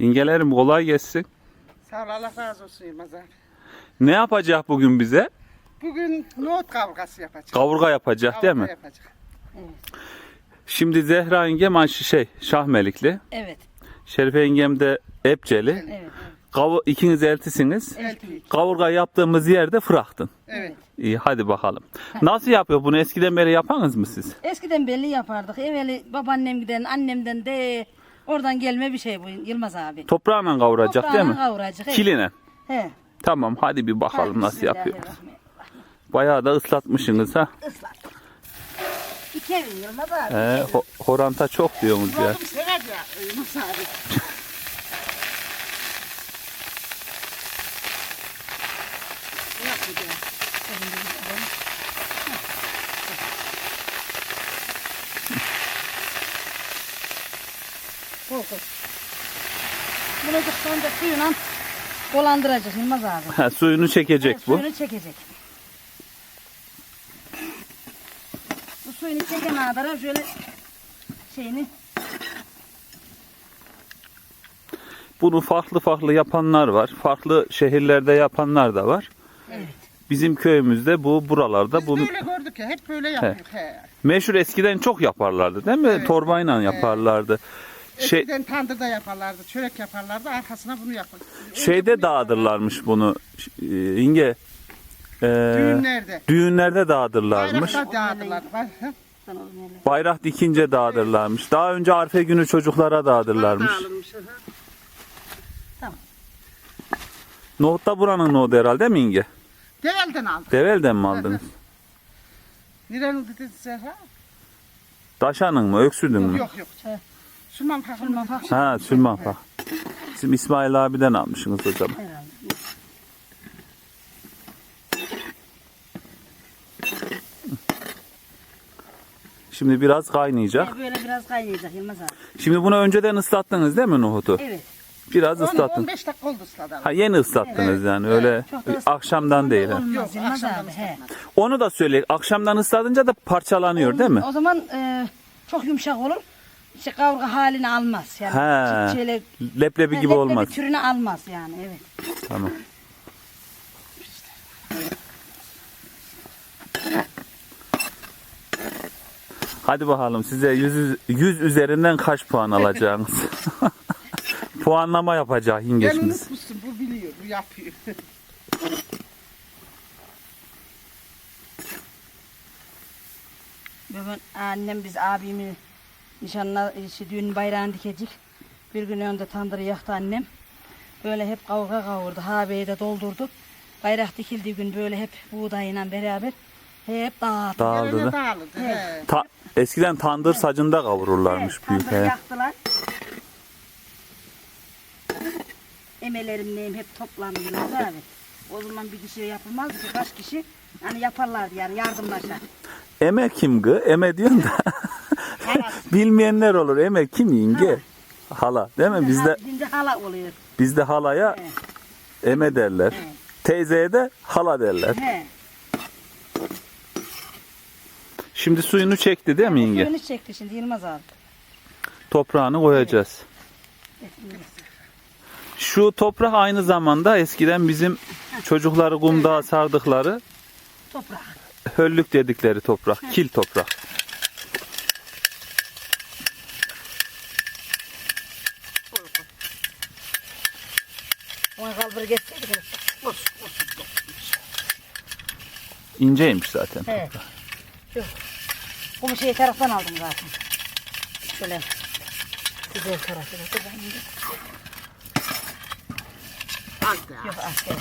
İngelerim kolay gelsin. Sağ ol Allah razı olsun Yılmaz abi. Ne yapacak bugün bize? Bugün nohut kavgası yapacak. Kavurga yapacak değil Kavga mi? Yapacak. Şimdi Zehra yengem Ayşe şey Şahmelikli. Evet. Şerife yengem de Epçeli. Evet. Kavu, ikiniz eltisiniz. Elti. Kavurga yaptığımız yerde fıraktın. Evet. İyi hadi bakalım. Nasıl yapıyor bunu eskiden beri yapanız mı siz? Eskiden belli yapardık. Evveli babaannem giden annemden de oradan gelme bir şey bu Yılmaz abi. Toprağla kavuracak değil mi? Kavuracak, evet. Kiline. He. Tamam hadi bir bakalım Hadi nasıl yapıyor. bismillahirrahmanirrahim. Bayağı da ıslatmışsınız ha. Islat. İki evin Yılmaz abi. Ee, ho- horanta çok diyorsunuz ya. Nohutum sever ya Yılmaz abi. Ne yapacağız? Koy. Bunu da sonra suyla dolandıracak Yılmaz abi. Ha, suyunu çekecek Evet, bu. Suyunu çekecek. Bu suyunu çeken kadar şöyle şeyini Bunu farklı farklı yapanlar var. Farklı şehirlerde yapanlar da var. Evet. Bizim köyümüzde bu buralarda Biz bu böyle gördük ya hep böyle yapıyor. He. meşhur eskiden çok yaparlardı değil mi? Evet. Torbayla yaparlardı. Şey Eskiden tandırda yaparlardı, çörek yaparlardı, arkasına bunu yapar. şeyde dağıtırlarmış bunu. İnge ee, Düğünlerde. düğünlerde dağıtırlarmış. Bayrakta dağıdılar. Bay- Bayrak dikince dağıtırlarmış. Daha önce Arife günü çocuklara hı hı. Nohut da buranın nohutu herhalde mi İnge? Develden aldık. Develden mi aldınız? Nerenin dedin Serha? Daşanın mı? Öksüdün mü? Yok yok. He. Fakir. Ha Süleyman bak. Bizim İsmail abiden almışsınız zaman. Herhalde. Şimdi biraz kaynayacak. Böyle biraz kaynayacak Yılmaz abi. Şimdi bunu önceden ıslattınız değil mi nohutu? Evet. Biraz ıslattın. 15 dakika oldu ıslatalım. Ha yeni ıslattınız yani öyle Çok da ıslat- akşamdan değil. ha. Olmaz Yılmaz akşamdan abi. He. Onu da söyle. Akşamdan ıslatınca da parçalanıyor değil mi? O zaman e, çok yumuşak olur. İşte kavga halini almaz. Yani He. Şöyle, Leblebi gibi leblebi olmaz. türünü almaz yani evet. Tamam. Hadi bakalım size 100, 100 üzerinden kaç puan alacaksınız? Puanlama yapacak Ben yengeçimiz. unutmuşsun bu biliyor bu yapıyor. Bugün annem biz abimi nişanla işte düğün bayrağını dikecek. Bir gün önde tandırı yaktı annem. Böyle hep kavga kavurdu. Habeyi de doldurdu. Bayrak dikildiği gün böyle hep buğdayla beraber hep. Dağıldı Yerine da. dağıldı. He. Ta- eskiden tandır sacında kavururlarmış Evet, büyük. tandırı he. yaktılar. Emelerimleyim hep toplandı Yılmaz abi. O zaman bir kişi yapılmaz ki kaç kişi hani yaparlardı yani yardımlaşa. Eme kim gı? Eme diyorsun da. Bilmeyenler olur. Eme kim yenge? Hala değil mi? Bizde Şimdi hala oluyor. bizde halaya eme derler. Evet. Teyzeye de hala derler. He. Şimdi suyunu çekti değil mi yenge? Suyunu çekti şimdi Yılmaz abi. Toprağını koyacağız. Şu toprak aynı zamanda eskiden bizim çocukları kumdağa sardıkları Toprak. höllük dedikleri toprak, kil toprak. İnceymiş zaten. He. Yok. Bunu şey taraftan aldım zaten. Şöyle. Güzel tarafı de- Az.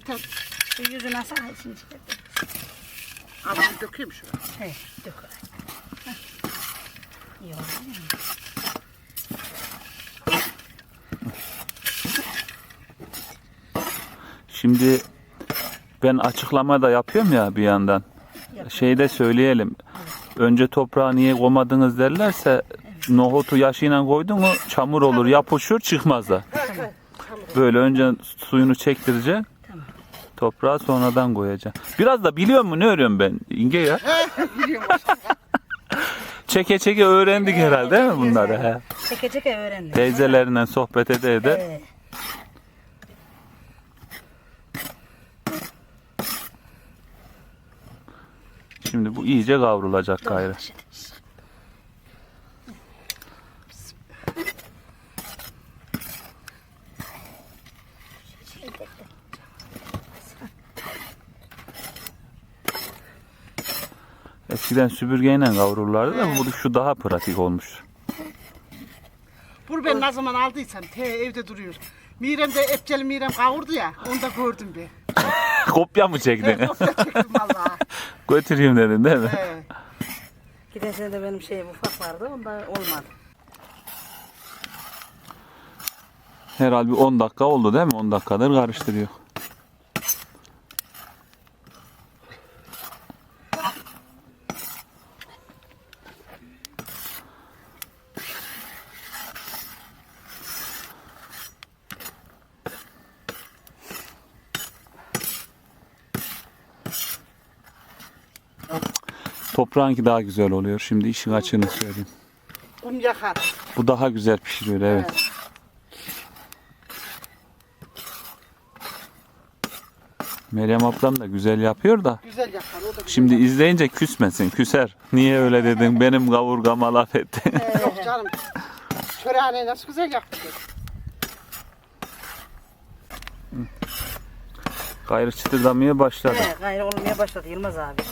Yeter. Şu yüzü nasıl? Ay, Şimdi çıkardım. Al bir dökeyim şuraya. He. Dök. İyi oldu değil mi? Şimdi ben açıklama da yapıyorum ya bir yandan. Şeyi de söyleyelim. Önce toprağa niye koymadınız derlerse nohutu yaşıyla koydun mu çamur olur yapışır çıkmaz da. Böyle önce suyunu çektireceksin. Toprağa sonradan koyacaksın. Biraz da biliyor mu ne örüyorum ben İnge ya? Biliyorum. Çeke çeke öğrendik herhalde değil mi bunları? He. Çeke çeke öğrendim. Teyzelerinden sohbet ede ede. Şimdi bu iyice kavrulacak gayrı. Eskiden süpürgeyle kavrulurlardı da bu şu daha pratik olmuş. Bunu ben ne zaman aldıysam te evde duruyor. Mirem de Epçeli Mirem kavurdu ya. Onu da gördüm bir. Kopya mı çektin? Kopya çektim valla. Götüreyim dedin değil mi? He. Giden sene de benim şeyim ufak vardı. Onda olmadı. Herhalde bir 10 dakika oldu değil mi? 10 dakikadır karıştırıyor. Toprağınki daha güzel oluyor. Şimdi işin açığını söyleyeyim. Un yakar. Bu daha güzel pişiriyor evet. Meryem ablam da güzel yapıyor da. Güzel yakar. O da güzel Şimdi izleyince küsmesin, küser. Niye öyle dedin? Benim kavurgama laf ettin. yakar. Yok canım. Çöreğine nasıl güzel yaptı. Gayrı çıtırdamaya başladı. He, gayrı olmaya başladı Yılmaz abi.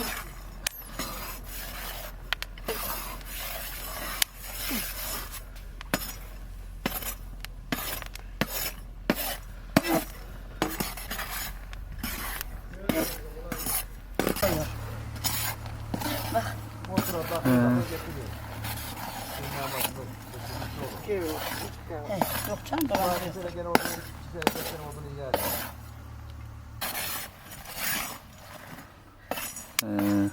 Evet. He, yok canım dolandırıyor. Ee,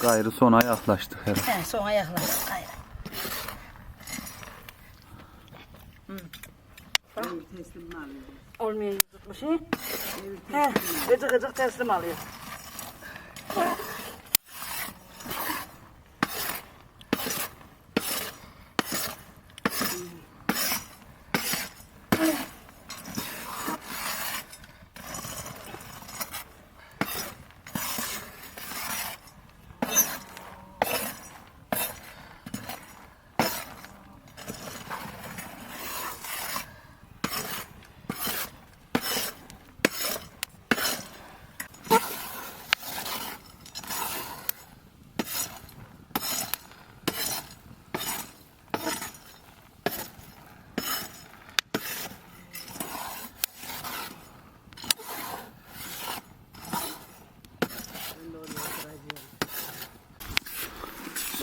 gayrı sona yaklaştık herhalde. He, son ayaklar. Gayrı. Olmuyor şey. He, gıcık gıcık teslim alıyor.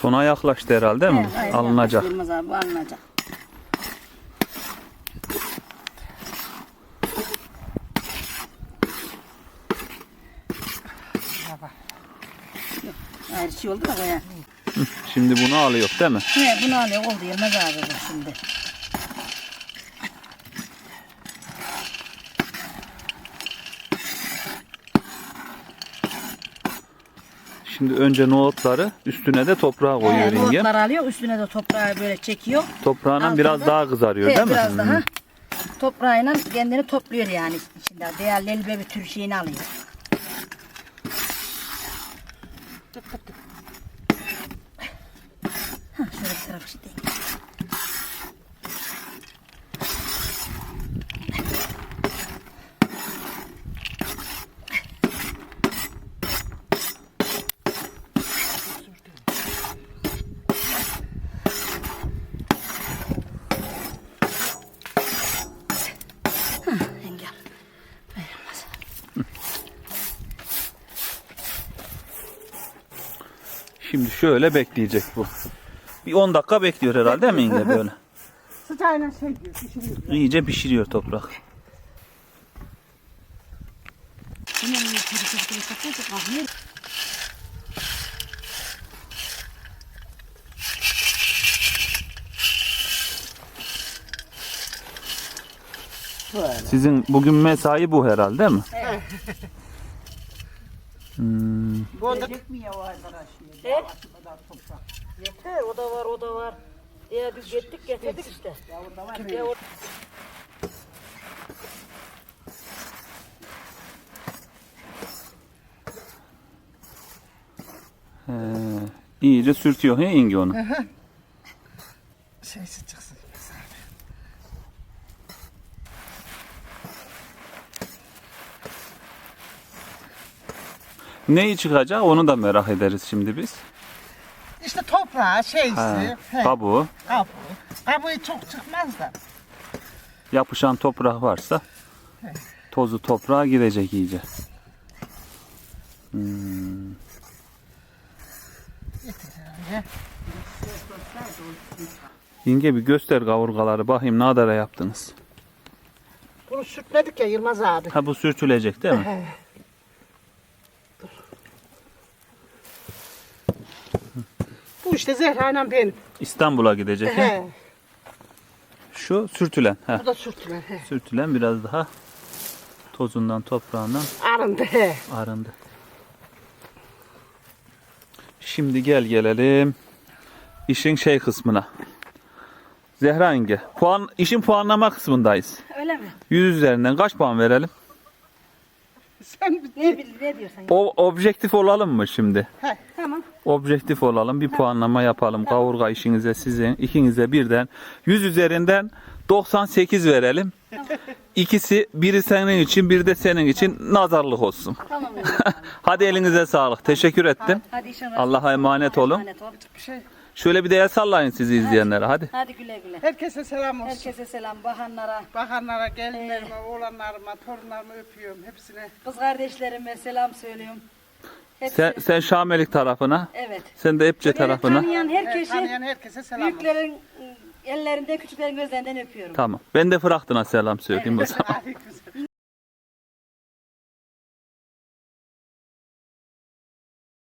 Sona yaklaştı herhalde değil mi? Gayrı Alınacak. Yılmaz abi bu alınacak. Hayır şey oldu da ya. Şimdi bunu alıyor değil mi? He bunu alıyor oldu Yılmaz abi bu şimdi. Şimdi önce nohutları üstüne de toprağa koyuyor He, yengem. nohutları alıyor üstüne de toprağı böyle çekiyor. Toprağına Altında- biraz daha kızarıyor He, değil mi? biraz daha. Toprağıyla kendini topluyor yani içinde. Diğer lelbe bir tür şeyini alıyor. Hah, şöyle bir tarafı şey Şimdi şöyle bekleyecek bu. Bir 10 dakika bekliyor herhalde değil mi yenge böyle? Sıcağıyla şey diyor. Pişiriyor. İyice pişiriyor toprak. Kedi Sizin bugün mesai bu herhalde değil mi? Hmm, Bu onda Yeter o da var o da var. Ya biz gittik getirdik işte. Ya orada var. Ya or- he, iyice sürtüyor he İngi onu. şeysi çıksın. Neyi çıkacak onu da merak ederiz şimdi biz. İşte toprağı şeysi. Ha, he, kabuğu, kabuğu. Kabuğu çok çıkmaz da. yapışan toprak varsa tozu toprağa girecek iyice. Hmm, Yeter. İnge bir göster kavurgaları bakayım ne kadar yaptınız. Bunu sürtmedik ya Yılmaz abi. Ha bu sürtülecek değil mi? Bu işte Zehra'yla benim. İstanbul'a gidecek. he? He. Şu sürtülen. Ha. Bu da sürtme. He. Sürtülen biraz daha tozundan toprağından Arındı he. arındı. Şimdi gel gelelim işin şey kısmına. Zehra İnge, puan, işin puanlama kısmındayız. Öyle mi? 100 üzerinden kaç puan verelim? Sen Ne, bil- ne diyorsun? O objektif olalım mı şimdi? He. Tamam. Objektif olalım, bir puanlama yapalım. Kavurga işinize sizin, ikinize birden 100 üzerinden 98 verelim. İkisi biri senin için, biri de senin için nazarlık olsun. Tamam. Hadi elinize sağlık. Teşekkür ettim. Hadi inşallah. Allah'a emanet olun. Emanet ol. bir şey. Şöyle bir de el sallayın sizi izleyenlere hadi. Hadi güle güle. Herkese selam olsun. Herkese selam. Bakanlara, Bakanlara, gelinlerime, oğlanlarıma, torunlarıma öpüyorum hepsine. kız kardeşlerime selam söylüyorum. Hepsi. Sen, sen Şamelik tarafına, Evet. sen de Epçe tarafına. tanıyan Evet, herkesi tanıyan herkese selam büyüklerin ıı, ellerinden, küçüklerin gözlerinden öpüyorum. Tamam. Ben de Fırat'ına selam söyleyeyim o zaman.